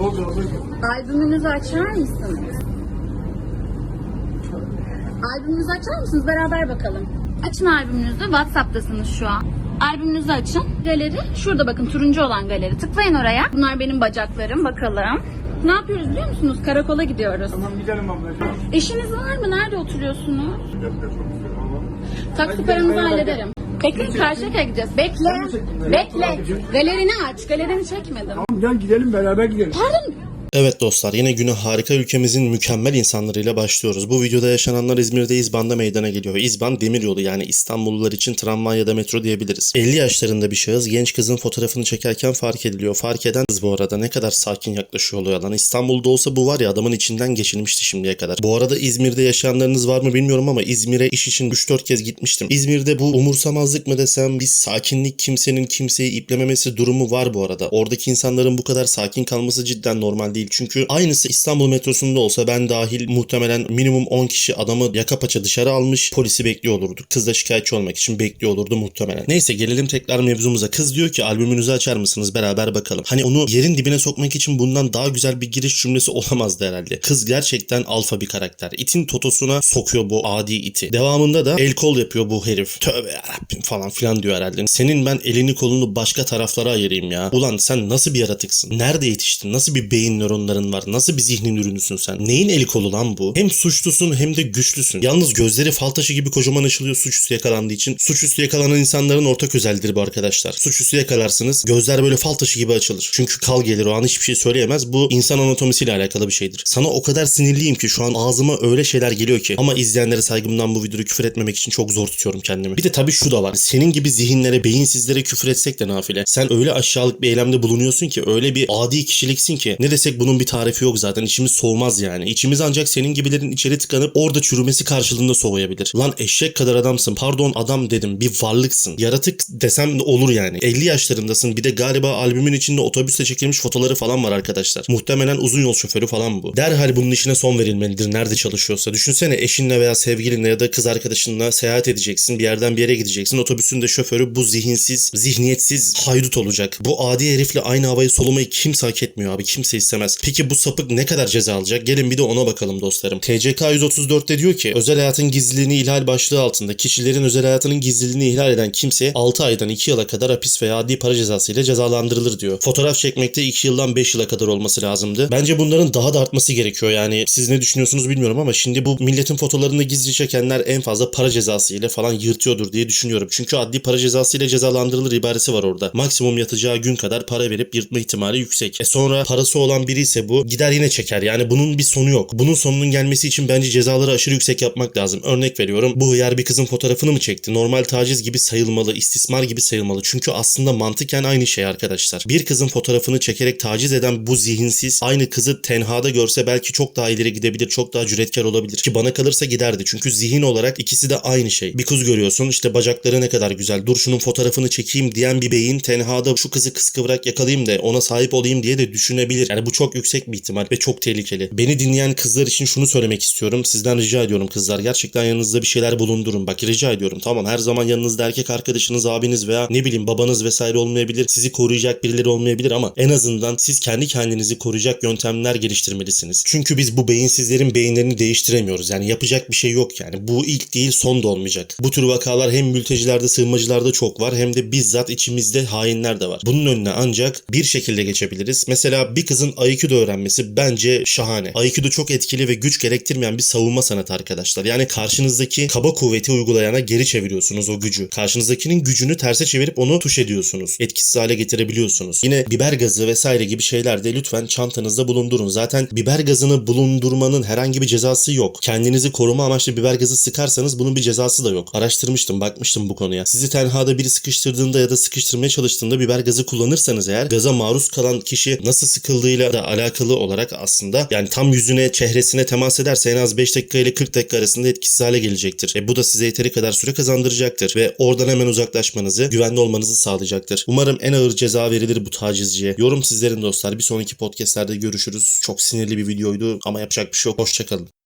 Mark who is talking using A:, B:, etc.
A: Ne oldu ablacığım?
B: Albümünüzü açar mısınız? Albümünüzü açar mısınız? Beraber bakalım. Açın albümünüzü. WhatsApp'tasınız şu an. Albümünüzü açın. Galeri. Şurada bakın turuncu olan galeri. Tıklayın oraya. Bunlar benim bacaklarım. Bakalım. Ne yapıyoruz biliyor musunuz? Karakola gidiyoruz.
A: Tamam gidelim ablacığım.
B: Eşiniz var mı? Nerede oturuyorsunuz? Taksi paranızı hallederim. Bekle Karşıyaka'ya gideceğiz. Bekle. Bekle. Galerini aç. Galerini çekmedim.
A: Tamam gel gidelim beraber gidelim.
B: Pardon.
C: Evet dostlar yine güne harika ülkemizin mükemmel insanlarıyla başlıyoruz. Bu videoda yaşananlar İzmir'de İzban'da meydana geliyor. İzban demiryolu yani İstanbullular için tramvay ya da metro diyebiliriz. 50 yaşlarında bir şahıs genç kızın fotoğrafını çekerken fark ediliyor. Fark eden kız bu arada ne kadar sakin yaklaşıyor oluyor lan. İstanbul'da olsa bu var ya adamın içinden geçilmişti şimdiye kadar. Bu arada İzmir'de yaşayanlarınız var mı bilmiyorum ama İzmir'e iş için 3-4 kez gitmiştim. İzmir'de bu umursamazlık mı desem bir sakinlik kimsenin kimseyi iplememesi durumu var bu arada. Oradaki insanların bu kadar sakin kalması cidden normal değil. Çünkü aynısı İstanbul metrosunda olsa ben dahil muhtemelen minimum 10 kişi adamı yaka paça dışarı almış polisi bekliyor olurduk. Kız da şikayetçi olmak için bekliyor olurdu muhtemelen. Neyse gelelim tekrar mevzumuza. Kız diyor ki albümünüzü açar mısınız beraber bakalım. Hani onu yerin dibine sokmak için bundan daha güzel bir giriş cümlesi olamazdı herhalde. Kız gerçekten alfa bir karakter. İtin totosuna sokuyor bu adi iti. Devamında da el kol yapıyor bu herif. Tövbe yarabbim falan filan diyor herhalde. Senin ben elini kolunu başka taraflara ayırayım ya. Ulan sen nasıl bir yaratıksın? Nerede yetiştin? Nasıl bir beyin nöronların var? Nasıl bir zihnin ürünüsün sen? Neyin eli kolu lan bu? Hem suçlusun hem de güçlüsün. Yalnız gözleri fal taşı gibi kocaman açılıyor suçüstü yakalandığı için. Suçüstü yakalanan insanların ortak özelliğidir bu arkadaşlar. Suçüstü yakalarsınız. Gözler böyle fal taşı gibi açılır. Çünkü kal gelir o an hiçbir şey söyleyemez. Bu insan anatomisiyle alakalı bir şeydir. Sana o kadar sinirliyim ki şu an ağzıma öyle şeyler geliyor ki. Ama izleyenlere saygımdan bu videoyu küfür etmemek için çok zor tutuyorum kendimi. Bir de tabii şu da var. Senin gibi zihinlere, beyinsizlere küfür etsek de nafile. Sen öyle aşağılık bir eylemde bulunuyorsun ki öyle bir adi kişiliksin ki ne desek bunun bir tarifi yok zaten. İçimiz soğumaz yani. İçimiz ancak senin gibilerin içeri tıkanıp orada çürümesi karşılığında soğuyabilir. Lan eşek kadar adamsın. Pardon adam dedim. Bir varlıksın. Yaratık desem de olur yani. 50 yaşlarındasın. Bir de galiba albümün içinde otobüsle çekilmiş fotoları falan var arkadaşlar. Muhtemelen uzun yol şoförü falan bu. Derhal bunun işine son verilmelidir. Nerede çalışıyorsa. Düşünsene eşinle veya sevgilinle ya da kız arkadaşınla seyahat edeceksin. Bir yerden bir yere gideceksin. Otobüsün de şoförü bu zihinsiz, zihniyetsiz haydut olacak. Bu adi herifle aynı havayı solumayı kimse hak etmiyor abi. Kimse istemez. Peki bu sapık ne kadar ceza alacak? Gelin bir de ona bakalım dostlarım. TCK 134'te diyor ki özel hayatın gizliliğini ihlal başlığı altında kişilerin özel hayatının gizliliğini ihlal eden kimse 6 aydan 2 yıla kadar hapis veya adli para cezası ile cezalandırılır diyor. Fotoğraf çekmekte 2 yıldan 5 yıla kadar olması lazımdı. Bence bunların daha da artması gerekiyor yani. Siz ne düşünüyorsunuz bilmiyorum ama şimdi bu milletin fotolarını gizli çekenler en fazla para cezası ile falan yırtıyordur diye düşünüyorum. Çünkü adli para cezası ile cezalandırılır ibaresi var orada. Maksimum yatacağı gün kadar para verip yırtma ihtimali yüksek. E sonra parası olan biri ise bu gider yine çeker. Yani bunun bir sonu yok. Bunun sonunun gelmesi için bence cezaları aşırı yüksek yapmak lazım. Örnek veriyorum. Bu hıyar bir kızın fotoğrafını mı çekti? Normal taciz gibi sayılmalı, istismar gibi sayılmalı. Çünkü aslında mantıken aynı şey arkadaşlar. Bir kızın fotoğrafını çekerek taciz eden bu zihinsiz aynı kızı tenhada görse belki çok daha ileri gidebilir, çok daha cüretkar olabilir. Ki bana kalırsa giderdi. Çünkü zihin olarak ikisi de aynı şey. Bir kız görüyorsun işte bacakları ne kadar güzel. Dur şunun fotoğrafını çekeyim diyen bir beyin tenhada şu kızı kıskıvrak yakalayayım da ona sahip olayım diye de düşünebilir. Yani bu çok yüksek bir ihtimal ve çok tehlikeli. Beni dinleyen kızlar için şunu söylemek istiyorum. Sizden rica ediyorum kızlar. Gerçekten yanınızda bir şeyler bulundurun. Bak rica ediyorum. Tamam her zaman yanınızda erkek arkadaşınız, abiniz veya ne bileyim babanız vesaire olmayabilir. Sizi koruyacak birileri olmayabilir ama en azından siz kendi kendinizi koruyacak yöntemler geliştirmelisiniz. Çünkü biz bu beyinsizlerin beyinlerini değiştiremiyoruz. Yani yapacak bir şey yok yani. Bu ilk değil son da olmayacak. Bu tür vakalar hem mültecilerde, sığınmacılarda çok var hem de bizzat içimizde hainler de var. Bunun önüne ancak bir şekilde geçebiliriz. Mesela bir kızın Aikido öğrenmesi bence şahane. Aikido çok etkili ve güç gerektirmeyen bir savunma sanatı arkadaşlar. Yani karşınızdaki kaba kuvveti uygulayana geri çeviriyorsunuz o gücü. Karşınızdakinin gücünü terse çevirip onu tuş ediyorsunuz. Etkisiz hale getirebiliyorsunuz. Yine biber gazı vesaire gibi şeyler de lütfen çantanızda bulundurun. Zaten biber gazını bulundurmanın herhangi bir cezası yok. Kendinizi koruma amaçlı biber gazı sıkarsanız bunun bir cezası da yok. Araştırmıştım, bakmıştım bu konuya. Sizi tenhada biri sıkıştırdığında ya da sıkıştırmaya çalıştığında biber gazı kullanırsanız eğer gaza maruz kalan kişi nasıl sıkıldığıyla da alakalı olarak aslında yani tam yüzüne, çehresine temas ederse en az 5 dakika ile 40 dakika arasında etkisiz hale gelecektir. E bu da size yeteri kadar süre kazandıracaktır ve oradan hemen uzaklaşmanızı, güvenli olmanızı sağlayacaktır. Umarım en ağır ceza verilir bu tacizciye. Yorum sizlerin dostlar. Bir sonraki podcastlerde görüşürüz. Çok sinirli bir videoydu ama yapacak bir şey yok. Hoşçakalın.